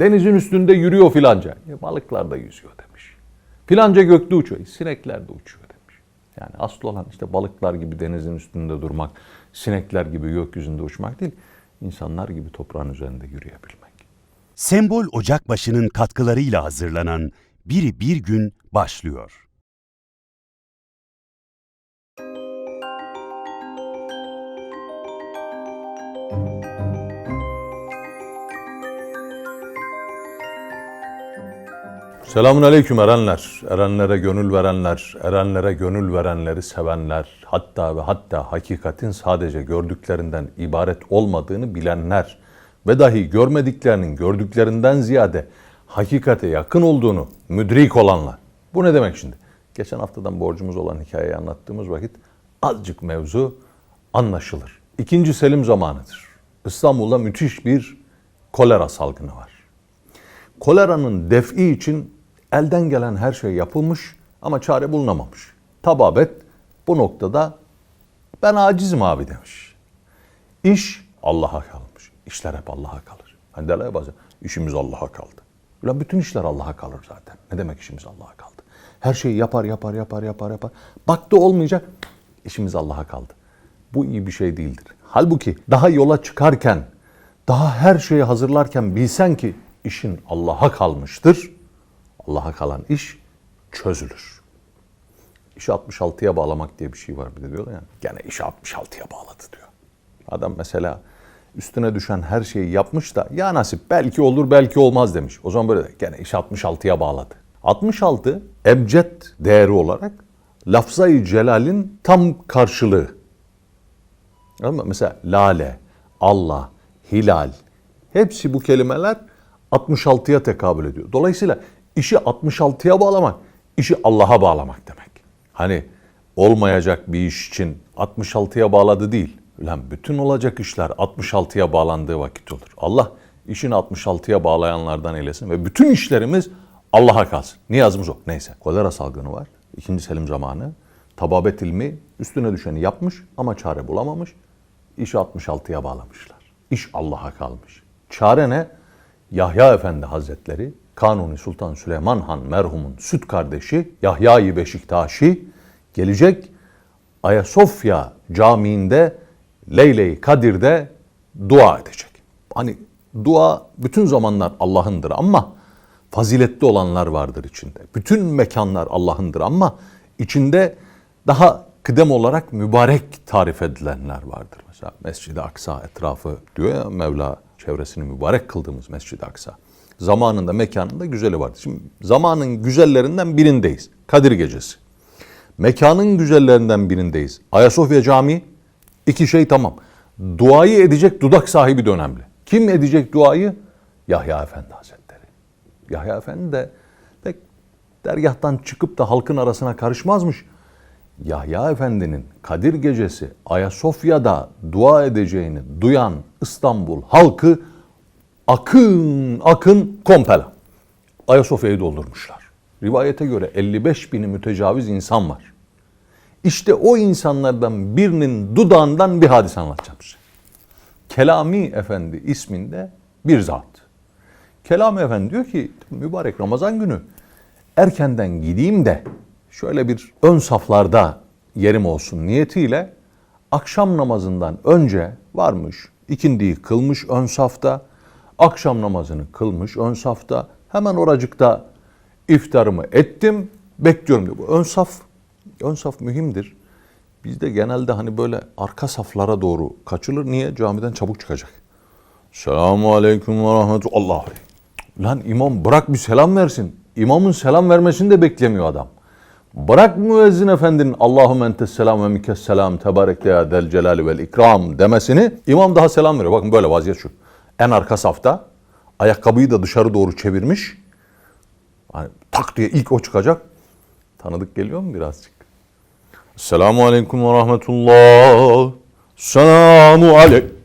Denizin üstünde yürüyor filanca. E, balıklar da yüzüyor demiş. Filanca gökte uçuyor. E, sinekler de uçuyor demiş. Yani asıl olan işte balıklar gibi denizin üstünde durmak, sinekler gibi gökyüzünde uçmak değil, insanlar gibi toprağın üzerinde yürüyebilmek. Sembol Ocakbaşı'nın katkılarıyla hazırlanan Biri Bir Gün başlıyor. Selamun aleyküm erenler, erenlere gönül verenler, erenlere gönül verenleri sevenler, hatta ve hatta hakikatin sadece gördüklerinden ibaret olmadığını bilenler ve dahi görmediklerinin gördüklerinden ziyade hakikate yakın olduğunu müdrik olanlar. Bu ne demek şimdi? Geçen haftadan borcumuz olan hikayeyi anlattığımız vakit azıcık mevzu anlaşılır. İkinci Selim zamanıdır. İstanbul'da müthiş bir kolera salgını var. Koleranın defi için elden gelen her şey yapılmış ama çare bulunamamış. Tababet bu noktada ben acizim abi demiş. İş Allah'a kalmış. İşler hep Allah'a kalır. Hani derler ya bazen işimiz Allah'a kaldı. Ulan bütün işler Allah'a kalır zaten. Ne demek işimiz Allah'a kaldı? Her şeyi yapar yapar yapar yapar yapar. Baktı olmayacak işimiz Allah'a kaldı. Bu iyi bir şey değildir. Halbuki daha yola çıkarken, daha her şeyi hazırlarken bilsen ki işin Allah'a kalmıştır. Allah'a kalan iş çözülür. İşi 66'ya bağlamak diye bir şey var bir de diyorlar yani. Gene işi 66'ya bağladı diyor. Adam mesela üstüne düşen her şeyi yapmış da ya nasip belki olur belki olmaz demiş. O zaman böyle de gene işi 66'ya bağladı. 66 ebced değeri olarak lafzayı celalin tam karşılığı. Ama mesela lale, Allah, hilal hepsi bu kelimeler 66'ya tekabül ediyor. Dolayısıyla işi 66'ya bağlamak, işi Allah'a bağlamak demek. Hani olmayacak bir iş için 66'ya bağladı değil. Ulan bütün olacak işler 66'ya bağlandığı vakit olur. Allah işini 66'ya bağlayanlardan eylesin ve bütün işlerimiz Allah'a kalsın. Niyazımız o. Neyse. Kolera salgını var. İkinci Selim zamanı. Tababet ilmi üstüne düşeni yapmış ama çare bulamamış. İşi 66'ya bağlamışlar. İş Allah'a kalmış. Çare ne? Yahya Efendi Hazretleri, Kanuni Sultan Süleyman Han merhumun süt kardeşi Yahya-i Beşiktaşi gelecek Ayasofya Camii'nde Leyle-i Kadir'de dua edecek. Hani dua bütün zamanlar Allah'ındır ama faziletli olanlar vardır içinde. Bütün mekanlar Allah'ındır ama içinde daha kıdem olarak mübarek tarif edilenler vardır. Mesela Mescid-i Aksa etrafı diyor ya Mevla çevresini mübarek kıldığımız Mescid-i Aksa. Zamanında mekanında güzeli vardır. Şimdi zamanın güzellerinden birindeyiz. Kadir Gecesi. Mekanın güzellerinden birindeyiz. Ayasofya Camii iki şey tamam. Duayı edecek dudak sahibi de önemli. Kim edecek duayı? Yahya Efendi Hazretleri. Yahya Efendi de pek dergahtan çıkıp da halkın arasına karışmazmış. Yahya Efendi'nin Kadir Gecesi Ayasofya'da dua edeceğini duyan İstanbul halkı akın akın kompela Ayasofya'yı doldurmuşlar. Rivayete göre 55 bini mütecaviz insan var. İşte o insanlardan birinin dudağından bir hadise anlatacağım size. Kelami Efendi isminde bir zat. Kelami Efendi diyor ki mübarek Ramazan günü erkenden gideyim de şöyle bir ön saflarda yerim olsun niyetiyle akşam namazından önce varmış, ikindiyi kılmış ön safta, akşam namazını kılmış ön safta, hemen oracıkta iftarımı ettim, bekliyorum diyor. Bu ön saf, ön saf mühimdir. Bizde genelde hani böyle arka saflara doğru kaçılır. Niye? Camiden çabuk çıkacak. Selamun aleyküm ve rahmetullah. Lan imam bırak bir selam versin. İmamın selam vermesini de beklemiyor adam. Bırak müezzin efendinin Allahümme entes selam ve mikes selam tebarek ya del celali vel ikram demesini imam daha selam veriyor. Bakın böyle vaziyet şu. En arka safta ayakkabıyı da dışarı doğru çevirmiş. Hani tak diye ilk o çıkacak. Tanıdık geliyor mu birazcık? Selamu aleyküm ve rahmetullah. Selamu aleyküm.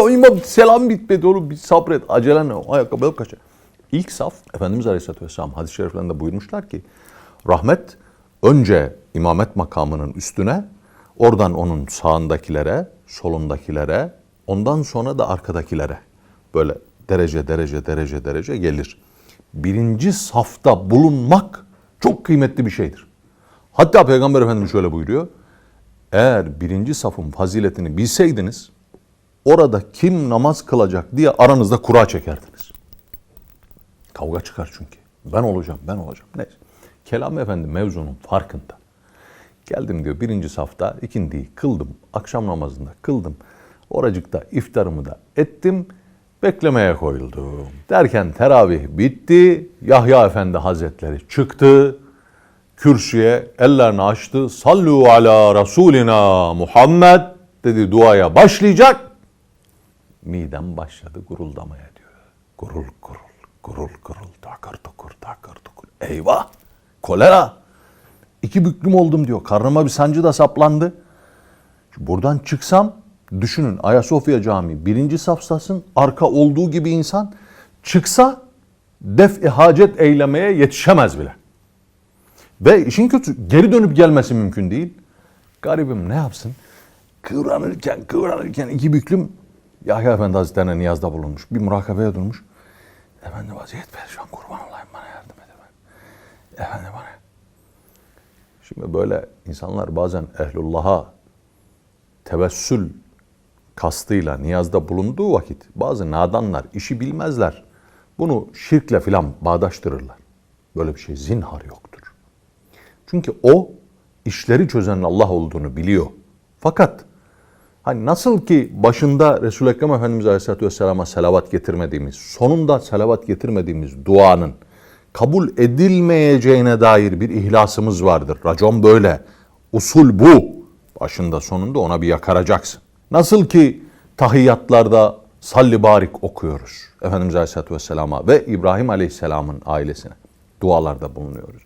o imam selam bitmedi oğlum bir sabret acelen o ayakkabı alıp kaçacak. İlk saf Efendimiz Aleyhisselatü Vesselam hadis-i şeriflerinde buyurmuşlar ki rahmet önce imamet makamının üstüne oradan onun sağındakilere, solundakilere ondan sonra da arkadakilere böyle derece derece derece derece gelir. Birinci safta bulunmak çok kıymetli bir şeydir. Hatta Peygamber Efendimiz şöyle buyuruyor. Eğer birinci safın faziletini bilseydiniz orada kim namaz kılacak diye aranızda kura çekerdiniz. Kavga çıkar çünkü. Ben olacağım, ben olacağım. Neyse. Kelam Efendi mevzunun farkında. Geldim diyor birinci safta ikindiyi kıldım. Akşam namazında kıldım. Oracıkta iftarımı da ettim. Beklemeye koyuldum. Derken teravih bitti. Yahya Efendi Hazretleri çıktı. Kürsüye ellerini açtı. Sallu ala Resulina Muhammed dedi duaya başlayacak. Midem başladı guruldamaya diyor. Gurul gurul, gurul gurul, takır tukur, takır tukur. Eyvah! Kolera! İki büklüm oldum diyor. Karnıma bir sancı da saplandı. Buradan çıksam düşünün Ayasofya Camii birinci safsasın arka olduğu gibi insan çıksa def-i hacet eylemeye yetişemez bile. Ve işin kötü geri dönüp gelmesi mümkün değil. Garibim ne yapsın? Kıvranırken kıvranırken iki büklüm Yahya Efendi Hazretleri'ne niyazda bulunmuş. Bir murakabeye durmuş. Efendi vaziyet perişan kurban olayım bana yardım et efendim. Efendi bana. Şimdi böyle insanlar bazen ehlullah'a tevessül kastıyla niyazda bulunduğu vakit bazı nadanlar işi bilmezler. Bunu şirkle filan bağdaştırırlar. Böyle bir şey zinhar yoktur. Çünkü o işleri çözen Allah olduğunu biliyor. Fakat hani nasıl ki başında Resul-i Ekrem Efendimiz Aleyhisselatü Vesselam'a selavat getirmediğimiz, sonunda selavat getirmediğimiz duanın kabul edilmeyeceğine dair bir ihlasımız vardır. Racon böyle. Usul bu. Başında sonunda ona bir yakaracaksın. Nasıl ki tahiyyatlarda salli barik okuyoruz. Efendimiz Aleyhisselatü Vesselam'a ve İbrahim Aleyhisselam'ın ailesine dualarda bulunuyoruz.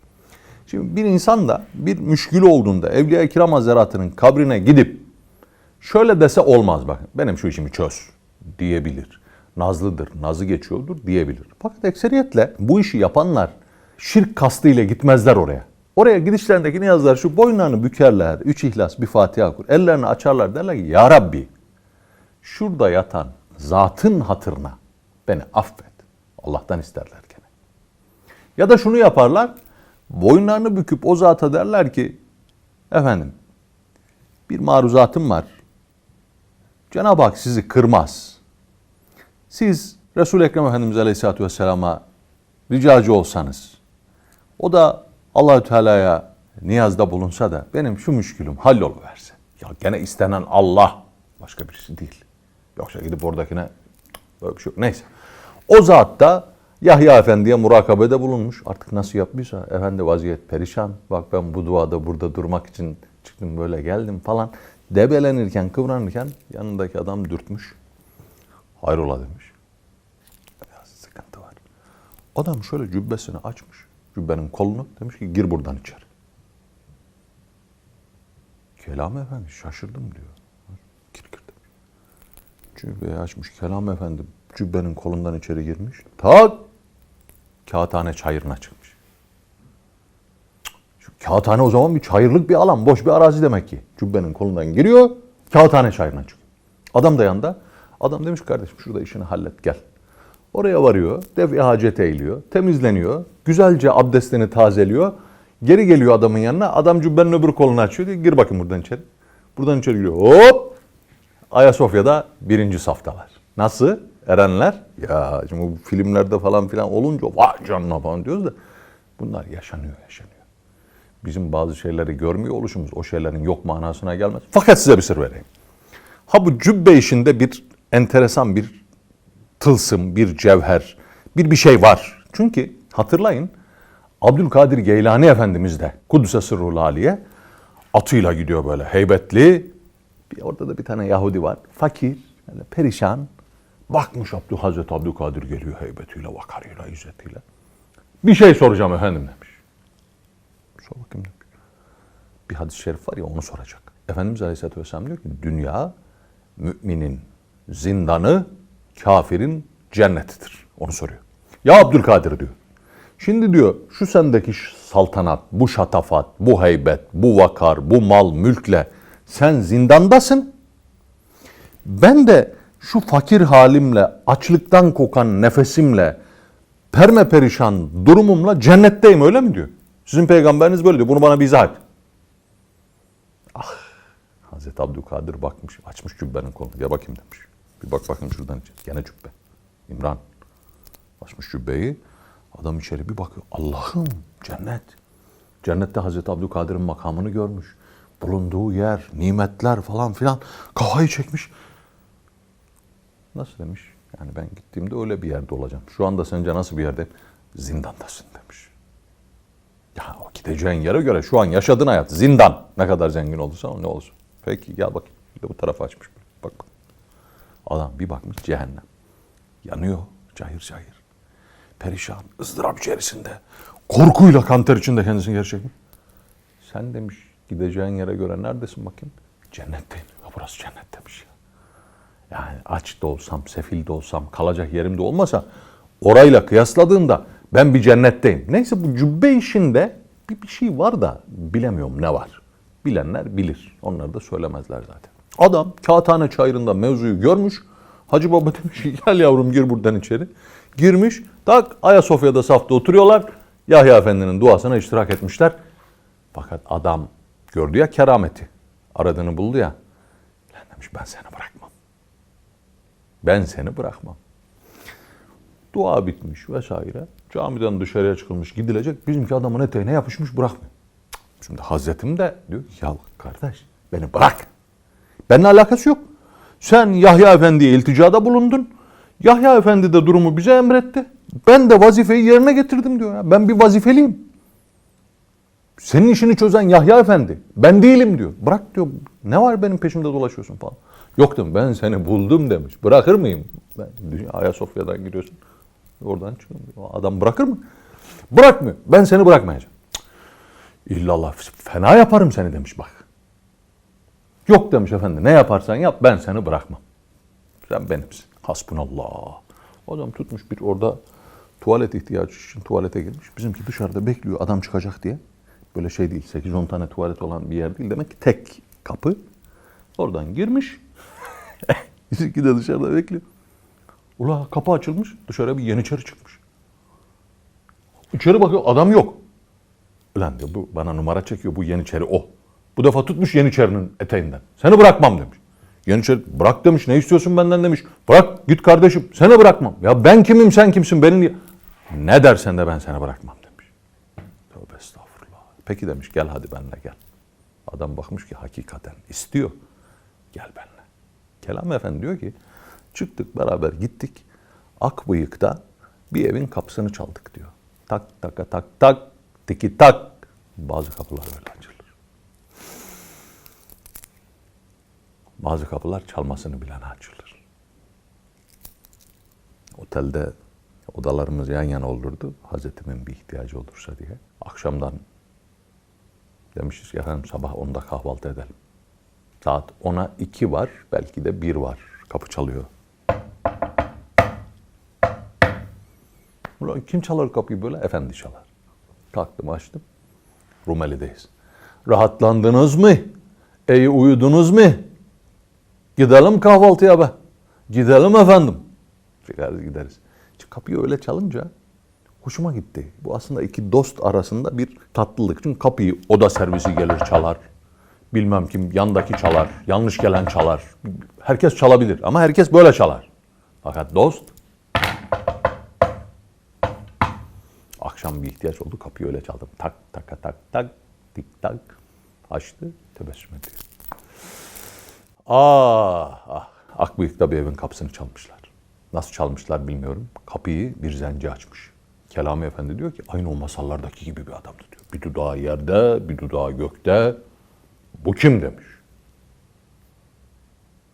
Şimdi bir insan da bir müşkül olduğunda Evliya-i Kiram Hazretleri'nin kabrine gidip şöyle dese olmaz bakın benim şu işimi çöz diyebilir. Nazlıdır, nazı geçiyordur diyebilir. Fakat ekseriyetle bu işi yapanlar şirk kastıyla gitmezler oraya. Oraya gidişlerindeki niyazlar şu boynlarını bükerler, üç ihlas, bir Fatiha okur. Ellerini açarlar derler ki Ya Rabbi şurada yatan zatın hatırına beni affet. Allah'tan isterler gene. Ya da şunu yaparlar. Boynlarını büküp o zata derler ki efendim bir maruzatım var. Cenab-ı Hak sizi kırmaz. Siz Resul-i Ekrem Efendimiz Aleyhisselatü Vesselam'a ricacı olsanız, o da Allahü Teala'ya niyazda bulunsa da benim şu müşkülüm halloluverse. Ya gene istenen Allah, başka birisi değil. Yoksa gidip oradakine böyle bir şey yok. Neyse. O zat da Yahya Efendi'ye murakabede bulunmuş. Artık nasıl yapmışsa, efendi vaziyet perişan. Bak ben bu duada burada durmak için çıktım böyle geldim falan. Debelenirken, kıvranırken yanındaki adam dürtmüş. Hayrola demiş. Biraz sıkıntı var. Adam şöyle cübbesini açmış. Cübbenin kolunu demiş ki gir buradan içeri. Kelam Efendi şaşırdım diyor. Gir gir demiş. Cübbeyi açmış. Kelam Efendi cübbenin kolundan içeri girmiş. Tak! Kağıthane çayırına çıkmış. Şu kağıthane o zaman bir çayırlık bir alan, boş bir arazi demek ki. Cübbenin kolundan giriyor, kağıthane çayırına çıkıyor. Adam da yanında. Adam demiş kardeşim şurada işini hallet gel. Oraya varıyor, dev hacet eğiliyor, temizleniyor, güzelce abdestini tazeliyor. Geri geliyor adamın yanına, adam cübbenin öbür kolunu açıyor diyor, gir bakayım buradan içeri. Buradan içeri giriyor, hop! Ayasofya'da birinci saftalar. Nasıl? Erenler? Ya şimdi bu filmlerde falan filan olunca vay canına falan diyoruz da bunlar yaşanıyor, yaşanıyor. Bizim bazı şeyleri görmüyor oluşumuz o şeylerin yok manasına gelmez. Fakat size bir sır vereyim. Ha bu cübbe işinde bir enteresan bir tılsım, bir cevher, bir bir şey var. Çünkü hatırlayın Abdülkadir Geylani Efendimiz de Kudüs'e sırrul aliye atıyla gidiyor böyle heybetli. Bir, orada da bir tane Yahudi var. Fakir, yani perişan. Bakmış Abdül Hazreti Abdülkadir geliyor heybetiyle, vakarıyla, izzetiyle. Bir şey soracağım efendim demiş. Sor bakayım demiş. Bir hadis-i şerif var ya onu soracak. Efendimiz Aleyhisselatü Vesselam diyor ki dünya müminin zindanı, kafirin cennetidir. Onu soruyor. Ya Abdülkadir diyor. Şimdi diyor şu sendeki saltanat, bu şatafat, bu heybet, bu vakar, bu mal, mülkle sen zindandasın. Ben de şu fakir halimle, açlıktan kokan nefesimle, perme perişan durumumla cennetteyim öyle mi diyor? Sizin peygamberiniz böyle diyor. Bunu bana bir izah et. Ah, Hazreti Abdülkadir bakmış, açmış cübbenin kolunu. Gel bakayım demiş. Bir bak bakayım şuradan. Gene cübbe. İmran. Açmış cübbeyi. Adam içeri bir bakıyor. Allah'ım cennet. Cennette Hazreti Abdülkadir'in makamını görmüş. Bulunduğu yer, nimetler falan filan. Kafayı çekmiş. Nasıl demiş? Yani ben gittiğimde öyle bir yerde olacağım. Şu anda sence nasıl bir yerde? Zindandasın demiş. Ya o gideceğin yere göre şu an yaşadığın hayat zindan. Ne kadar zengin olursan ne olsun. Peki gel bakayım. Bu tarafa açmış. Bak bak. Adam bir bakmış cehennem. Yanıyor cayır cayır. Perişan, ızdırap içerisinde. Korkuyla kanter içinde kendisini geri çekmiş. Sen demiş gideceğin yere göre neredesin bakayım? Cennetteyim. Ya burası cennet demiş ya. Yani aç da olsam, sefil de olsam, kalacak yerim de olmasa orayla kıyasladığında ben bir cennetteyim. Neyse bu cübbe işinde bir, bir şey var da bilemiyorum ne var. Bilenler bilir. Onları da söylemezler zaten. Adam Kağıthane çayırında mevzuyu görmüş. Hacı Baba demiş ki gel yavrum gir buradan içeri. Girmiş. Tak Ayasofya'da safta oturuyorlar. Yahya Efendi'nin duasına iştirak etmişler. Fakat adam gördü ya kerameti. Aradığını buldu ya. Lan demiş ben seni bırakmam. Ben seni bırakmam. Dua bitmiş vesaire. Camiden dışarıya çıkılmış gidilecek. Bizimki adamın eteğine yapışmış bırakmıyor. Şimdi Hazretim de diyor ki ya kardeş beni bırak. Benimle alakası yok. Sen Yahya Efendi'ye ilticada bulundun. Yahya Efendi de durumu bize emretti. Ben de vazifeyi yerine getirdim diyor ya. Ben bir vazifeliyim. Senin işini çözen Yahya Efendi. Ben değilim diyor. Bırak diyor. Ne var benim peşimde dolaşıyorsun falan. Yok dedim ben seni buldum demiş. Bırakır mıyım? Ben Ayasofya'dan giriyorsun. Oradan çıkıyorum. Adam bırakır mı? Bırakmıyor. Ben seni bırakmayacağım. Cık. İllallah fena yaparım seni demiş bak. Yok demiş efendi ne yaparsan yap ben seni bırakmam. Sen benimsin. Hasbunallah. Adam tutmuş bir orada tuvalet ihtiyacı için tuvalete girmiş. Bizimki dışarıda bekliyor adam çıkacak diye. Böyle şey değil 8-10 tane tuvalet olan bir yer değil. Demek ki tek kapı. Oradan girmiş. Bizimki de dışarıda bekliyor. Ula kapı açılmış. Dışarıya bir yeniçeri çıkmış. İçeri bakıyor adam yok. Ulan diyor bu bana numara çekiyor bu yeniçeri o. Bu defa tutmuş yeniçerinin eteğinden. Seni bırakmam demiş. Yeniçeri bırak demiş ne istiyorsun benden demiş. Bırak git kardeşim seni bırakmam. Ya ben kimim sen kimsin benim niye? Ne dersen de ben seni bırakmam demiş. Tövbe estağfurullah. Peki demiş gel hadi benimle gel. Adam bakmış ki hakikaten istiyor. Gel benimle. Kelam Efendi diyor ki çıktık beraber gittik. Akbıyık'ta bir evin kapısını çaldık diyor. Tak taka tak tak tiki tak. Bazı kapılar böyle açılır. Bazı kapılar çalmasını bilene açılır. Otelde odalarımız yan yana olurdu. Hazretimin bir ihtiyacı olursa diye. Akşamdan demişiz ki efendim sabah 10'da kahvaltı edelim. Saat 10'a 2 var, belki de 1 var. Kapı çalıyor. Ulan kim çalar kapıyı böyle? Efendi çalar. Kalktım açtım. Rumeli'deyiz. Rahatlandınız mı? İyi uyudunuz mu? Gidelim kahvaltıya be. Gidelim efendim. Çıkarız gideriz. Kapıyı öyle çalınca hoşuma gitti. Bu aslında iki dost arasında bir tatlılık. Çünkü kapıyı oda servisi gelir çalar. Bilmem kim yandaki çalar. Yanlış gelen çalar. Herkes çalabilir ama herkes böyle çalar. Fakat dost akşam bir ihtiyaç oldu kapıyı öyle çaldım. Tak tak tak tak tik tak açtı tebessüm ediyor. Ah, ah. Akbıyık'ta bir evin kapısını çalmışlar. Nasıl çalmışlar bilmiyorum. Kapıyı bir zenci açmış. Kelami Efendi diyor ki aynı o masallardaki gibi bir adamdı diyor. Bir dudağı yerde, bir dudağı gökte. Bu kim demiş.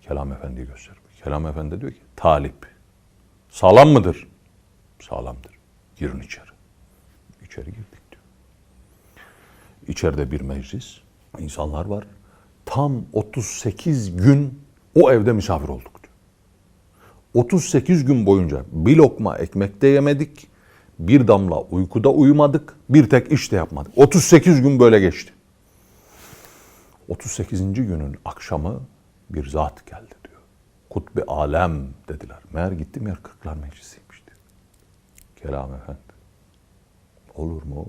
Kelam Efendi'yi göstermiş. Kelam Efendi diyor ki talip. Sağlam mıdır? Sağlamdır. Girin içeri. İçeri girdik diyor. İçeride bir meclis. insanlar var. Tam 38 gün o evde misafir olduk diyor. 38 gün boyunca bir lokma ekmek de yemedik. Bir damla uykuda uyumadık. Bir tek iş de yapmadık. 38 gün böyle geçti. 38. günün akşamı bir zat geldi diyor. Kutbi alem dediler. Meğer gittim yer Kırklar Meclisi'ymiş diyor. Kelam Efendi. Olur mu?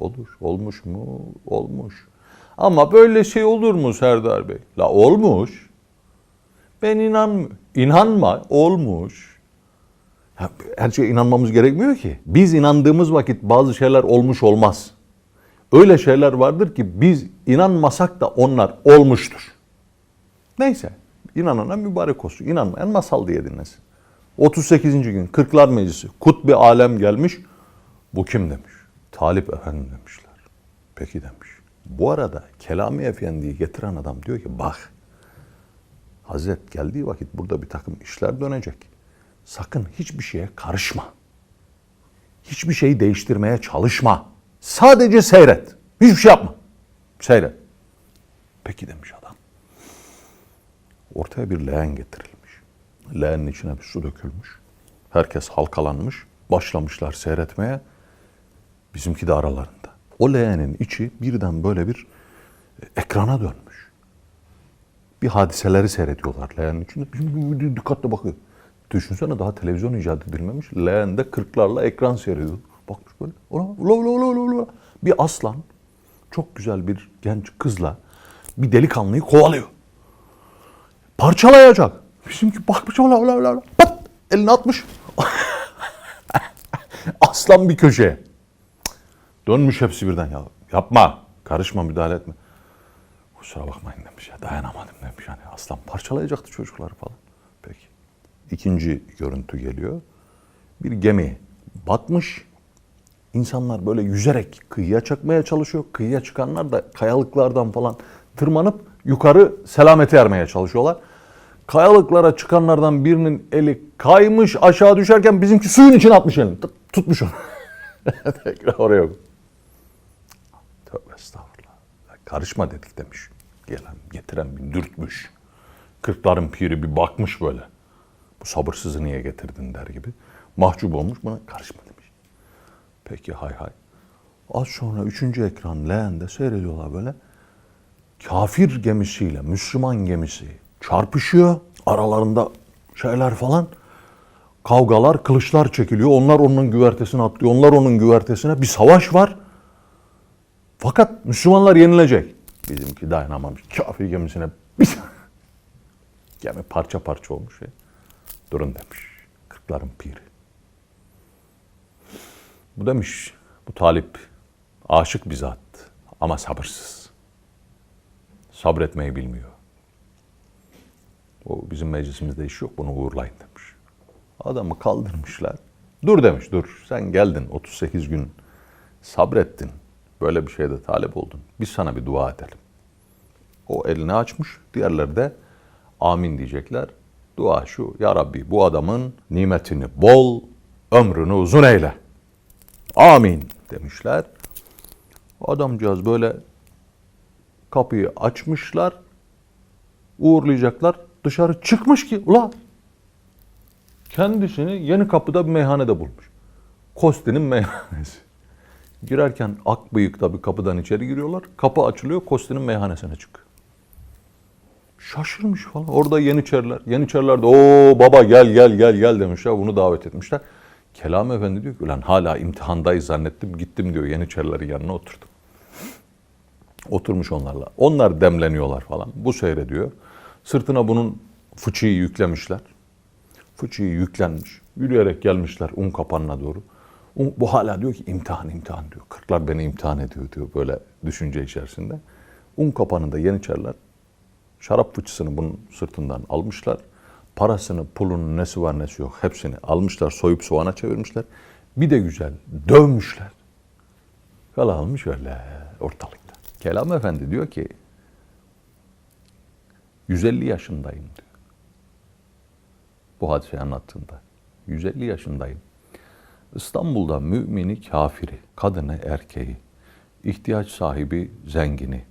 Olur. Olmuş mu? Olmuş. Ama böyle şey olur mu Serdar Bey? La olmuş. Ben inan inanma olmuş. Ya, her şeye inanmamız gerekmiyor ki. Biz inandığımız vakit bazı şeyler olmuş olmaz. Öyle şeyler vardır ki biz inanmasak da onlar olmuştur. Neyse inanana mübarek olsun. İnanmayan masal diye dinlesin. 38. gün Kırklar Meclisi Kutbi Alem gelmiş. Bu kim demiş. Talip Efendi demişler. Peki demiş. Bu arada Kelami Efendi'yi getiren adam diyor ki bak Hazret geldiği vakit burada bir takım işler dönecek. Sakın hiçbir şeye karışma. Hiçbir şeyi değiştirmeye çalışma. Sadece seyret. Hiçbir şey yapma. Seyret. Peki demiş adam. Ortaya bir leğen getirilmiş. Leğenin içine bir su dökülmüş. Herkes halkalanmış. Başlamışlar seyretmeye. Bizimki de aralarında. O leğenin içi birden böyle bir ekrana dönmüş. Bir hadiseleri seyrediyorlar leğenin içinde. Dikkatle bakıyor. Düşünsene daha televizyon icat edilmemiş. Leğende kırklarla ekran seyrediyor. Bakmış böyle. Ola, ola, ola, ola, ola. Bir aslan çok güzel bir genç kızla bir delikanlıyı kovalıyor. Parçalayacak. Bizimki bakmış ola ola. ola. Pat! Elini atmış. Aslan bir köşeye. Dönmüş hepsi birden ya. Yapma. Karışma müdahale etme. Kusura bakmayın demiş ya. Dayanamadım demiş. Yani aslan parçalayacaktı çocukları falan. Peki. İkinci görüntü geliyor. Bir gemi batmış. İnsanlar böyle yüzerek kıyıya çakmaya çalışıyor. Kıyıya çıkanlar da kayalıklardan falan tırmanıp yukarı selamete ermeye çalışıyorlar. Kayalıklara çıkanlardan birinin eli kaymış aşağı düşerken bizimki suyun içine atmış elini. Tut- Tutmuş onu. Tekrar oraya Tövbe estağfurullah. Karışma dedik demiş. Gelen, getiren bir dürtmüş. Kırkların piri bir bakmış böyle. Bu sabırsızı niye getirdin der gibi. Mahcup olmuş buna karışma demiş. Peki hay hay. Az sonra üçüncü ekran leğende seyrediyorlar böyle. Kafir gemisiyle Müslüman gemisi çarpışıyor. Aralarında şeyler falan. Kavgalar, kılıçlar çekiliyor. Onlar onun güvertesine atlıyor. Onlar onun güvertesine. Bir savaş var. Fakat Müslümanlar yenilecek. Bizimki dayanamamış. Kafir gemisine bir Gemi parça parça olmuş. Ya. Durun demiş. Kırkların piri. Bu demiş, bu talip aşık bir zat ama sabırsız. Sabretmeyi bilmiyor. O bizim meclisimizde iş yok, bunu uğurlayın demiş. Adamı kaldırmışlar. Dur demiş, dur. Sen geldin 38 gün sabrettin. Böyle bir şeyde talep oldun. Biz sana bir dua edelim. O elini açmış, diğerleri de amin diyecekler. Dua şu, Ya Rabbi bu adamın nimetini bol, ömrünü uzun eyle. Amin demişler. Adamcağız böyle kapıyı açmışlar, uğurlayacaklar. Dışarı çıkmış ki, ula kendisini yeni kapıda bir meyhanede bulmuş. Kosti'nin meyhanesi. Girerken ak bıyıkta bir kapıdan içeri giriyorlar. Kapı açılıyor, Kosti'nin meyhanesine çıkıyor. Şaşırmış falan. Orada Yeniçeriler. Yeniçeriler de o baba gel gel gel gel demişler. Bunu davet etmişler. Kelam Efendi diyor ki ulan hala imtihandayız zannettim. Gittim diyor Yeniçerilerin yanına oturdum. Oturmuş onlarla. Onlar demleniyorlar falan. Bu seyrediyor. Sırtına bunun fıçıyı yüklemişler. Fıçıyı yüklenmiş. Yürüyerek gelmişler un kapanına doğru. Bu hala diyor ki imtihan imtihan diyor. Kırklar beni imtihan ediyor diyor böyle düşünce içerisinde. Un kapanında Yeniçeriler şarap fıçısını bunun sırtından almışlar. Parasını, pulunun nesi var nesi yok hepsini almışlar, soyup soğana çevirmişler. Bir de güzel dövmüşler. Kala almış öyle ortalıkta. Kelam Efendi diyor ki 150 yaşındayım diyor. Bu hadiseyi anlattığında. 150 yaşındayım. İstanbul'da mümini kafiri, kadını erkeği, ihtiyaç sahibi zengini,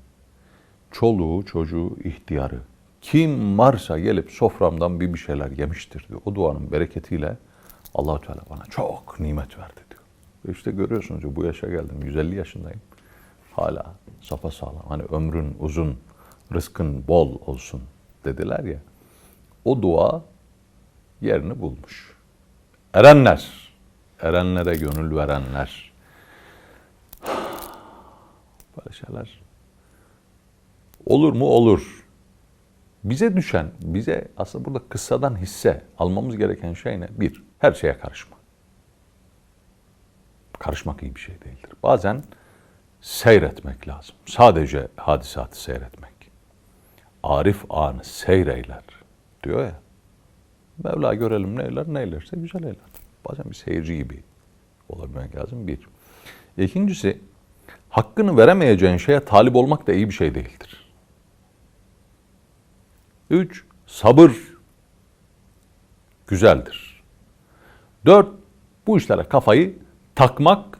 çoluğu çocuğu ihtiyarı, kim varsa gelip soframdan bir bir şeyler yemiştir diyor. O duanın bereketiyle allah Teala bana çok nimet verdi diyor. Ve işte görüyorsunuz bu yaşa geldim, 150 yaşındayım. Hala sapasağlam. Hani ömrün uzun, rızkın bol olsun dediler ya. o dua yerini bulmuş. Erenler, erenlere gönül verenler, böyle şeyler olur mu? Olur. Bize düşen, bize aslında burada kıssadan hisse almamız gereken şey ne? Bir, her şeye karışma. Karışmak iyi bir şey değildir. Bazen seyretmek lazım. Sadece hadisatı seyretmek. Arif anı seyreyler diyor ya. Mevla görelim neyler, neylerse güzel eyler. Bazen bir seyirci gibi olabilmek lazım bir. İkincisi, hakkını veremeyeceğin şeye talip olmak da iyi bir şey değildir. Üç, sabır güzeldir. Dört, bu işlere kafayı takmak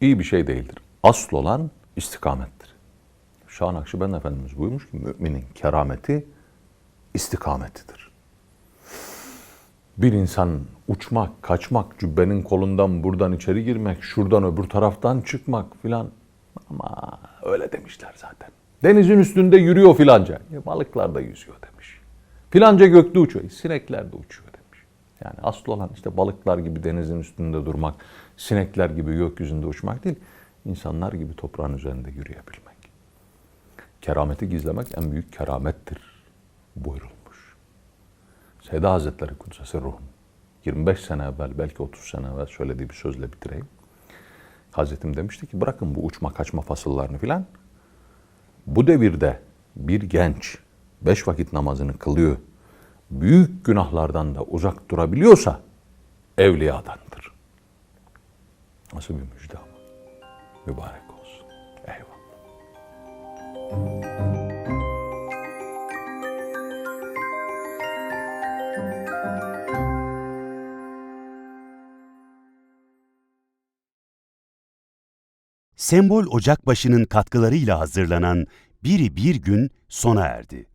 iyi bir şey değildir. Asıl olan istikamettir. Şah Nakşibend Efendimiz buyurmuş ki müminin kerameti istikametidir. Bir insan uçmak, kaçmak, cübbenin kolundan buradan içeri girmek, şuradan öbür taraftan çıkmak filan. Ama öyle demişler zaten. Denizin üstünde yürüyor filanca. E, balıklar da yüzüyor demiş. Filanca gökte uçuyor. E, sinekler de uçuyor demiş. Yani asıl olan işte balıklar gibi denizin üstünde durmak, sinekler gibi gökyüzünde uçmak değil, insanlar gibi toprağın üzerinde yürüyebilmek. Kerameti gizlemek en büyük keramettir buyurulmuş. Seyda Hazretleri Kudsesi Ruhum 25 sene evvel belki 30 sene evvel söylediği bir sözle bitireyim. Hazretim demişti ki bırakın bu uçma kaçma fasıllarını filan. Bu devirde bir genç beş vakit namazını kılıyor. Büyük günahlardan da uzak durabiliyorsa evliyadandır. Nasıl bir müjde ama. Mübarek olsun. Eyvallah. Sembol Ocakbaşı'nın katkılarıyla hazırlanan Biri Bir Gün sona erdi.